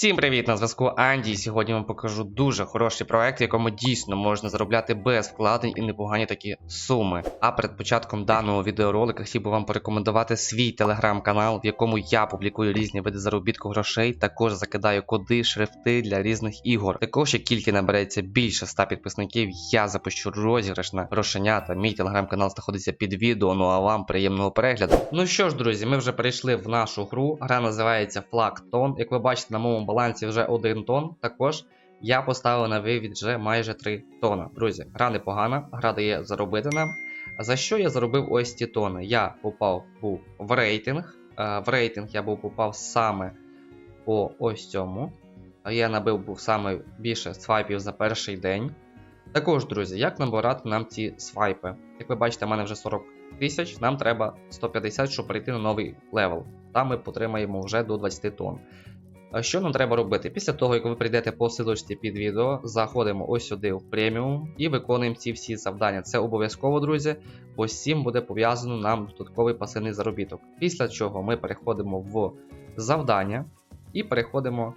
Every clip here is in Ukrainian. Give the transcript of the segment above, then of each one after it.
Всім привіт! На зв'язку Анді. Сьогодні вам покажу дуже хороший проект, в якому дійсно можна заробляти без вкладень і непогані такі суми. А перед початком даного відеоролика хотів би вам порекомендувати свій телеграм-канал, в якому я публікую різні види заробітку грошей. Також закидаю коди, шрифти для різних ігор. Також як тільки набереться більше 100 підписників, я запущу розіграш на грошенята. Мій телеграм-канал знаходиться під відео. Ну а вам приємного перегляду. Ну що ж, друзі, ми вже перейшли в нашу гру. Гра називається Tone. Як ви бачите, на моєму балансі вже 1 тон. Також я поставив на вивід вже майже 3 тона. Друзі, гра непогана, гра дає заробити нам. За що я заробив ось ці тони? Я попав був в рейтинг. Е, В рейтинг я був попав саме по ось цьому. Я набив був саме більше свайпів за перший день. Також, друзі, як набирати нам ці свайпи? Як ви бачите, в мене вже 40 тисяч, нам треба 150, щоб перейти на новий левел. Там ми потримаємо вже до 20 тонн. Що нам треба робити? Після того, як ви прийдете по силочці під відео, заходимо ось сюди в преміум і виконуємо ці всі завдання. Це обов'язково, друзі, бо з цим буде пов'язано нам додатковий пасивний заробіток. Після чого ми переходимо в завдання і переходимо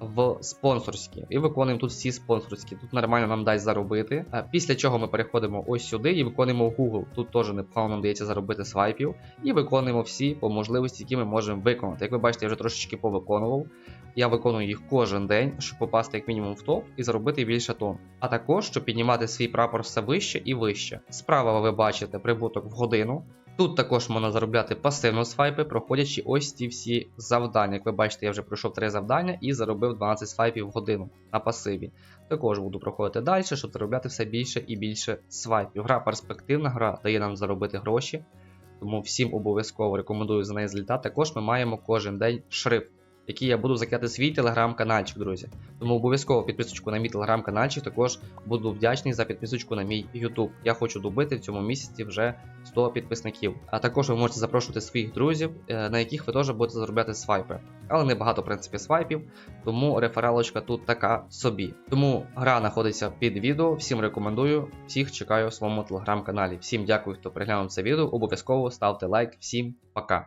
в спонсорські. І виконуємо тут всі спонсорські. Тут нормально нам дасть заробити. А Після чого ми переходимо ось сюди і виконуємо Google. Тут теж непогано нам дається заробити свайпів. І виконуємо всі по можливості, які ми можемо виконати. Як ви бачите, я вже трошечки повиконував. Я виконую їх кожен день, щоб попасти як мінімум в топ і заробити більше тонн. А також, щоб піднімати свій прапор все вище і вище. Справа ви бачите прибуток в годину. Тут також можна заробляти пасивно свайпи, проходячи ось ці всі завдання. Як ви бачите, я вже пройшов 3 завдання і заробив 12 свайпів в годину на пасиві. Також буду проходити далі, щоб заробляти все більше і більше свайпів. Гра перспективна, гра дає нам заробити гроші. Тому всім обов'язково рекомендую за неї злітати. Також ми маємо кожен день шрифт, який я буду закидати свій телеграм-канальчик, друзі. Тому обов'язково підписочку на мій телеграм-канальчик. Також буду вдячний за підписочку на мій YouTube. Я хочу добити в цьому місяці вже 100 підписників. А також ви можете запрошувати своїх друзів, е, на яких ви теж будете заробляти свайпи. Але не багато, в принципі, свайпів, тому рефералочка тут така собі. Тому гра знаходиться під відео. Всім рекомендую, всіх чекаю в своєму телеграм-каналі. Всім дякую, хто переглянув це відео. Обов'язково ставте лайк. Всім пока.